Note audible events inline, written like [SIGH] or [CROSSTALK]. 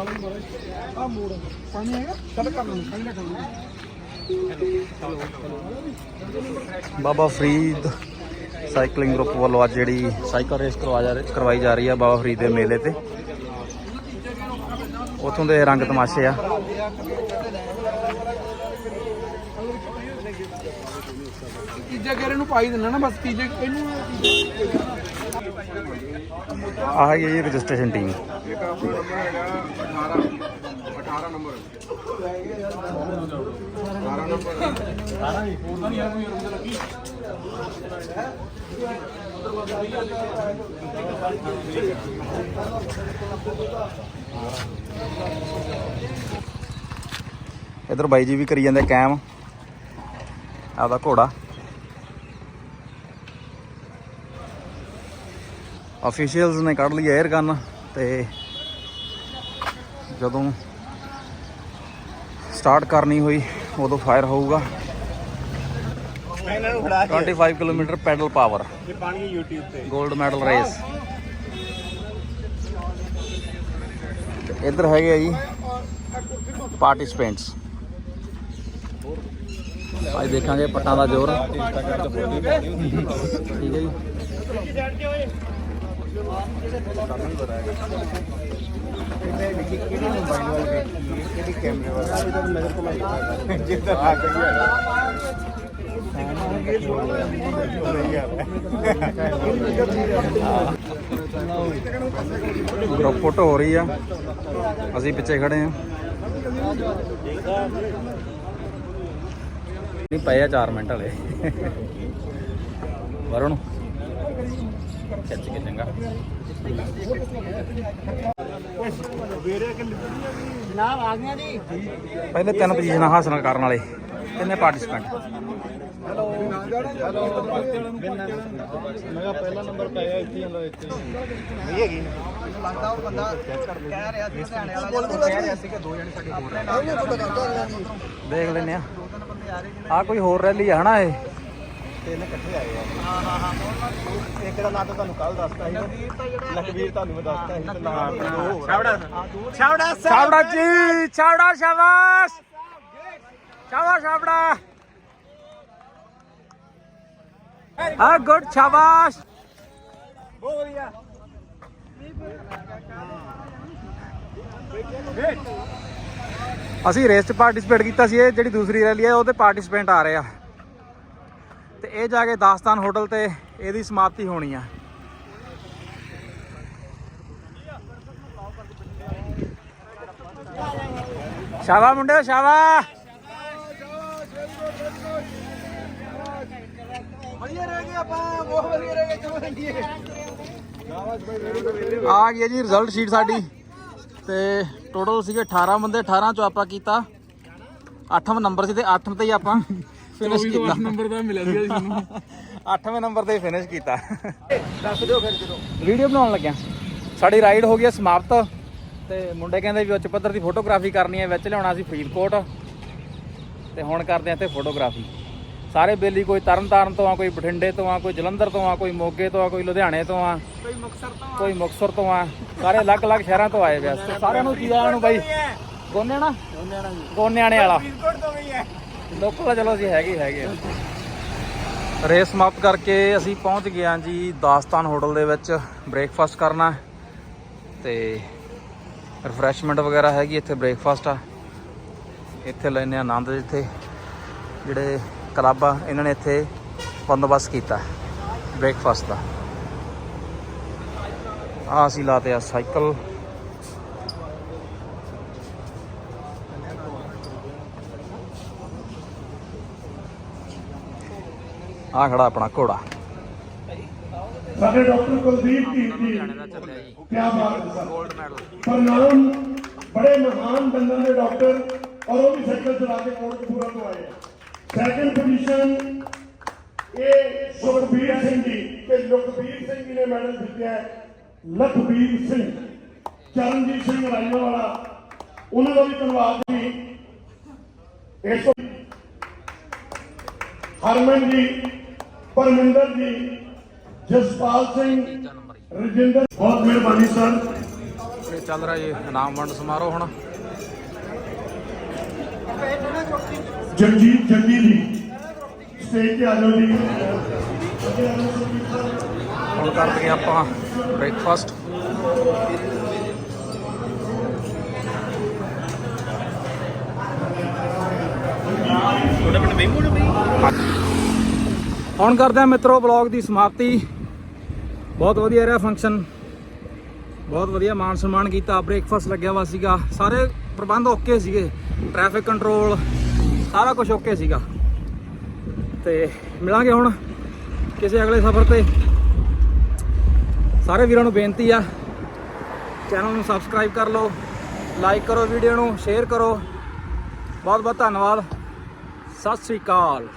ਆ ਮੋੜ ਪਾਣੀ ਹੈਗਾ? ਚੱਲ ਕਰ ਲਓ ਪਾਣੀ ਰੱਖ ਲਓ ਬਾਬਾ ਫਰੀਦ ਸਾਈਕਲਿੰਗ ਗਰੁੱਪ ਵੱਲੋਂ ਅੱਜ ਜਿਹੜੀ ਸਾਈਕਲ ਰੇਸ ਕਰਵਾ ਜਾ ਕਰਵਾਈ ਜਾ ਰਹੀ ਹੈ ਬਾਬਾ ਫਰੀਦ ਦੇ ਮੇਲੇ ਤੇ। ਉਥੋਂ ਦੇ ਰੰਗ ਤਮਾਸ਼ੇ ਆ। ਤੀਜੇ ਗੇਰੇ ਨੂੰ ਪਾਈ ਦਿੰਨਾ ਨਾ ਬਸ ਤੀਜੇ ਇਹਨੂੰ ਆਹ ਹੀ ਜੀ ਰਜਿਸਟ੍ਰੇਸ਼ਨ ਟੀਮ। ਇੱਕ ਆਪਣਾ ਨੰਬਰ ਹੈਗਾ 18 18 ਨੰਬਰ 18 ਨੰਬਰ ਇਧਰ ਬਾਈ ਜੀ ਵੀ ਕਰੀ ਜਾਂਦੇ ਕੈਮ ਆਪਦਾ ਘੋੜਾ। ਅਫੀਸ਼ੀਅਲਸ ਨੇ ਕੱਢ ਲਈ 에ਅਰ ਗਨ ਤੇ ਜਦੋਂ ਸਟਾਰਟ ਕਰਨੀ ਹੋਈ, ਉਦੋਂ ਫਾਇਰ ਹੋਊਗਾ। 25 ਕਿਲੋਮੀਟਰ ਪੈਡਲ ਪਾਵਰ ਇਹ ਪਾਣੀ YouTube ਤੇ 골ਡ ਮੈਡਲ ਰੇਸ ਇੱਧਰ ਹੈਗੇ ਆ ਜੀ ਪਾਰਟਿਸਪੈਂਟਸ ਅੱਜ ਦੇਖਾਂਗੇ ਪੱਟਾਂ ਦਾ ਜ਼ੋਰ। ਠੀਕ ਹੈ ਜੀ। ਕਿਹੜੀ ਕੈਮਰੇ ਵਾਲਾ ਇਹਦਾ ਨਜ਼ਰ ਘੁਮਾਈ ਜਿੱਦਾਂ ਲੱਗ ਗਿਆ ਗਰੁੱਪ ਫੋਟੋ ਹੋ ਰਹੀ ਆ। ਅਸੀਂ ਪਿੱਛੇ ਖੜੇ ਆ। ਨਹੀਂ, ਪਏ ਆ 4 ਮਿੰਟ ਹਲੇ। ਵਰਣ ਖਿੱਚ ਕੇ ਚੰਗਾ। ਜਨਾਬ ਆ ਗਿਆ ਜੀ ਪਹਿਲੇ ਤਿੰਨ ਪੋਜੀਸ਼ਨਾਂ ਹਾਸਲ ਕਰਨ ਵਾਲੇ ਕਿੰਨੇ ਪਾਰਟਿਸਪੈਂਟ ਮੇਰਾ ਪਹਿਲਾ ਨੰਬਰ ਪਾਇਆ ਇੱਥੇ ਜਾਂਦਾ ਇੱਥੇ ਨਹੀਂ ਹੈਗੀ। ਲੱਗਦਾ ਉਹ ਬੰਦਾ ਕਹਿ ਰਿਹਾ ਸੀ ਹਰਿਆਣੇ ਵਾਲਾ ਜਦੋਂ ਕਹਿ ਰਿਹਾ ਸੀ ਕਿ ਦੋ ਜਣੇ ਸਾਡੇ ਹੋਰ ਨੇ ਦੇਖ ਲੈਨੇ ਆ। ਆ ਕੋਈ ਹੋਰ ਰੈਲੀ ਆ ਹਨਾ ਇਹ? ਤਿੰਨ ਇਕੱਠੇ ਆਏ ਆ। ਹਾਂ ਹਾਂ ਹਾਂ। ਇੱਕ ਦਾ ਨਾਂ ਤਾਂ ਤੁਹਾਨੂੰ ਕੱਲ ਦੱਸਤਾ ਸੀ ਲਖਵੀਰ ਤੁਹਾਨੂੰ ਮੈਂ ਦੱਸਤਾ ਸੀ ਤੇ ਨਾਂ ਆਪਣਾ ਛਾਵੜਾ ਛਾਵੜਾ ਛਾਵੜਾ ਜੀ ਛਾਵੜਾ ਸ਼ਾਬਾਸ਼। ਸ਼ਾਬਾਸ਼ ਛਾਵੜਾ ਆ ਗੁੱਡ ਸ਼ਾਬਾਸ਼। ਬਹੁਤ ਵਧੀਆ। ਅਸੀਂ ਰੇਸ 'ਚ ਪਾਰਟਿਸਿਪੇਟ ਕੀਤਾ ਸੀ ਇਹ ਜਿਹੜੀ ਦੂਸਰੀ ਰੈਲੀ ਹੈ ਉਹਦੇ ਪਾਰਟਿਸਪੈਂਟ ਆ ਰਹੇ ਆ। ਤੇ ਇਹ ਜਾ ਕੇ ਦਾਸਤਾਨ ਹੋਟਲ ਤੇ ਇਹਦੀ ਸਮਾਪਤੀ ਹੋਣੀ ਆ। ਸ਼ਾਬਾ ਮੁੰਡੇ ਸ਼ਾਬਾ ਆ ਗਈ ਹੈ ਜੀ ਰਿਜ਼ਲਟ ਸ਼ੀਟ ਸਾਡੀ। ਤੇ ਟੋਟਲ ਸੀਗੇ 18 ਬੰਦੇ 18 ਚੋਂ ਆਪਾਂ ਕੀਤਾ। 8ਵਾਂ ਨੰਬਰ ਸੀ ਤੇ 8 ਤੇ ਹੀ ਆਪਾਂ। ਫਿਨਿਸ਼ ਕੀਤਾ ਨੰਬਰ ਦਾ ਮਿਲਿਆ ਸੀ ਸਾਨੂੰ 8ਵੇਂ [LAUGHS] ਨੰਬਰ ਤੇ ਫਿਨਿਸ਼ ਕੀਤਾ। ਦੱਸ ਦਿਓ ਫਿਰ ਜਦੋਂ। ਵੀਡੀਓ ਬਣਾਉਣ ਲੱਗਿਆ। ਸਾਡੀ ਰਾਈਡ ਹੋ ਗਈ ਹੈ ਸਮਾਪਤ। ਤੇ ਮੁੰਡੇ ਕਹਿੰਦੇ ਵੀ ਉੱਚ ਪੱਧਰ ਦੀ ਫੋਟੋਗ੍ਰਾਫੀ ਕਰਨੀ ਹੈ ਵਿੱਚ ਲਿਆਉਣਾ ਸੀ ਫਰੀਦਕੋਟ। ਤੇ ਹੁਣ ਕਰਦੇ ਆ ਤੇ ਫੋਟੋਗ੍ਰਾਫੀ ਸਾਰੇ ਬੇਲੀ ਕੋਈ ਤਰਨਤਾਰਨ ਤੋਂ ਆ ਕੋਈ ਬਠਿੰਡੇ ਤੋਂ ਆ ਕੋਈ ਜਲੰਧਰ ਤੋਂ ਆ ਕੋਈ ਮੋਗੇ ਤੋਂ ਆ ਕੋਈ ਲੁਧਿਆਣੇ ਤੋਂ ਆ ਕੋਈ ਮੁਕਸਰ ਤੋਂ ਕੋਈ ਤੋਂ ਆ। ਸਾਰੇ ਅਲੱਗ-ਅਲੱਗ ਸ਼ਹਿਰਾਂ ਤੋਂ ਆਏ ਵਿਆ ਤੇ ਸਾਰਿਆਂ ਨੂੰ ਕੀ ਆਇਆਂ ਨੂੰ ਬਾਈ? ਗੋਨਿਆਣਾ ਗੋਨਿਆਣੇ ਵਾਲਾ ਫਰੀਦਕੋਟ ਤੋਂ ਵੀ ਹੈ ਲੋਕਲ ਤਾਂ ਚਲੋ ਅਸੀਂ ਹੈਗੇ ਹੀ ਹੈਗੇ ਆ। ਰੇਸ ਸਮਾਪਤ ਕਰਕੇ ਅਸੀਂ ਪਹੁੰਚ ਗਏ ਹਾਂ ਜੀ ਦਾਸਤਾਨ ਹੋਟਲ ਦੇ ਵਿੱਚ ਬ੍ਰੇਕਫਾਸਟ ਕਰਨਾ। ਹੈ ਤੇ ਰਿਫਰੈਸ਼ਮੈਂਟ ਵਗੈਰਾ ਹੈਗੀ ਇੱਥੇ ਬ੍ਰੇਕਫਾਸਟ ਆ। ਇੱਥੇ ਲੈਨੇ ਆ ਆਨੰਦ ਜਿੱਥੇ ਜਿਹੜੇ ਕਲੱਬ ਆ, ਇਹਨਾਂ ਨੇ ਇੱਥੇ ਬੰਦੋਬਸਤ ਕੀਤਾ ਬ੍ਰੇਕਫਾਸਟ ਦਾ। ਆ ਅਸੀਂ ਲਾਤੇ ਆ ਸਾਈਕਲ। ਆ ਖੜਾ ਆਪਣਾ ਘੋੜਾ। ਸਾਡੇ ਡਾਕਟਰ ਕੁਲਦੀਪ ਕੀਰਤੀ ਜੀ ਕੀ ਬਾਤ ਹੈ। ਸਰ ਮੈਡਲ ਪ੍ਰਣਾਮ ਬੜੇ ਮਹਾਨ ਬੰਦਿਆਂ ਦੇ ਡਾਕਟਰ ਔਰ ਉਹ ਵੀ ਸਾਈਕਲ ਚਲਾ ਕੇ ਕੋਟਕਪੂਰਾ ਤੋਂ ਆਏ ਸੈਕੰਡ ਪੋਜੀਸ਼ਨ ਇਹ ਸੁਖਬੀਰ ਸਿੰਘ ਜੀ ਤੇ ਲਖਬੀਰ ਸਿੰਘ ਜੀ ਨੇ ਮੈਡਲ ਜਿੱਤਿਆ ਲਖਬੀਰ ਸਿੰਘ, ਚਰਨਜੀਤ ਸਿੰਘ ਰਾਈਆਂ ਵਾਲਾ ਉਹਨਾਂ ਦਾ ਵੀ ਧੰਨਵਾਦ ਜੀ। ਇਸ ਹਰਮਨ ਜੀ ਪਰਮਿੰਦਰ ਜੀ ਜਸਪਾਲ ਸਿੰਘ ਰਜਿੰਦਰ। ਬਹੁਤ ਮਿਹਰਬਾਨੀ ਸਰ। ਇਹ ਚੱਲ ਰਿਹਾ ਜੀ ਇਨਾਮ ਵੰਡ ਸਮਾਰੋਹ ਹੁਣ। ਜਗਜੀਤ ਜੰਗੀ ਜੀ ਸਟੇਜ ਤੇ ਆ ਜਾਓ ਜੀ। ਹੁਣ ਕਰਦੇ ਆਪਾਂ ਬ੍ਰੇਕਫਾਸਟ ਹੁਣ ਕਰਦੇ ਹਾਂ ਮਿੱਤਰੋ ਬਲੌਗ ਦੀ ਸਮਾਪਤੀ। ਬਹੁਤ ਵਧੀਆ ਰਿਹਾ ਫੰਕਸ਼ਨ ਬਹੁਤ ਵਧੀਆ ਮਾਨ ਸਨਮਾਨ ਕੀਤਾ। ਬ੍ਰੇਕਫਾਸਟ ਲੱਗਿਆ ਵਾ ਸੀਗਾ। ਸਾਰੇ ਪ੍ਰਬੰਧ ਓਕੇ ਸੀਗੇ। ਟ੍ਰੈਫਿਕ ਕੰਟਰੋਲ ਸਾਰਾ ਕੁਝ ਓਕੇ ਸੀਗਾ। ਤੇ ਮਿਲਾਂਗੇ ਹੁਣ ਕਿਸੇ ਅਗਲੇ ਸਫ਼ਰ ਤੇ। ਸਾਰੇ ਵੀਰਾਂ ਨੂੰ ਬੇਨਤੀ ਆ। ਚੈਨਲ ਨੂੰ ਸਬਸਕ੍ਰਾਈਬ ਕਰ ਲਓ। ਲਾਈਕ ਕਰੋ ਵੀਡੀਓ ਨੂੰ ਸ਼ੇਅਰ ਕਰੋ। ਬਹੁਤ ਬਹੁਤ ਧੰਨਵਾਦ। ਸਤਿ ਸ੍ਰੀ ਅਕਾਲ